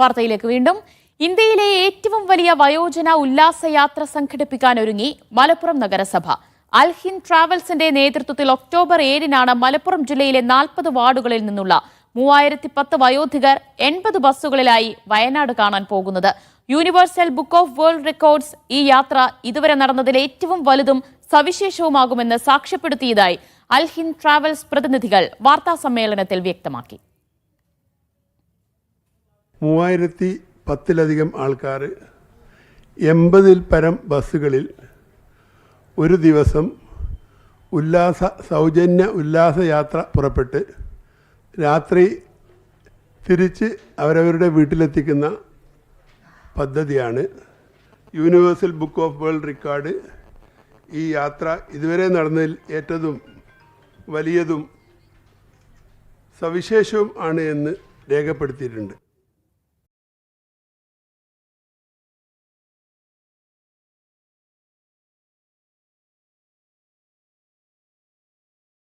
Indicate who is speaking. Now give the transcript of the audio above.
Speaker 1: വാർത്തയിലേക്ക് വീണ്ടും. ഇന്ത്യയിലെ ഏറ്റവും വലിയ വയോജന ഉല്ലാസയാത്ര സംഘടിപ്പിക്കാൻ ഒരുങ്ങി മലപ്പുറം നഗരസഭ. അൽഹിൻ ട്രാവൽസിന്റെ നേതൃത്വത്തിൽ ഒക്ടോബർ ഏഴിനാണ് മലപ്പുറം ജില്ലയിലെ നാൽപ്പത് വാർഡുകളിൽ നിന്നുള്ള മൂവായിരത്തി പത്ത് വയോധികർ എൺപത് ബസ്സുകളിലായി വയനാട് കാണാൻ പോകുന്നത്. Universal book of world records ഈ യാത്ര ഇതുവരെ നടന്നതിൽ ഏറ്റവും വലുതും സവിശേഷവുമാകുമെന്ന് സാക്ഷ്യപ്പെടുത്തിയതായി അൽഹിൻ ട്രാവൽസ് പ്രതിനിധികൾ വാർത്താ സമ്മേളനത്തിൽ വ്യക്തമാക്കി.
Speaker 2: മൂവായിരത്തി പത്തിലധികം ആൾക്കാർ എൺപതിൽ പരം ബസ്സുകളിൽ ഒരു ദിവസം ഉല്ലാസ സൗജന്യ ഉല്ലാസയാത്ര പുറപ്പെട്ട് രാത്രി തിരിച്ച് അവരവരുടെ വീട്ടിലെത്തിക്കുന്ന പദ്ധതിയാണ് universal book of world record. ഈ യാത്ര ഇതുവരെ നടന്നതിൽ ഏറ്റവും വലിയതും സവിശേഷവും ആണ് എന്ന് രേഖപ്പെടുത്തിയിട്ടുണ്ട്.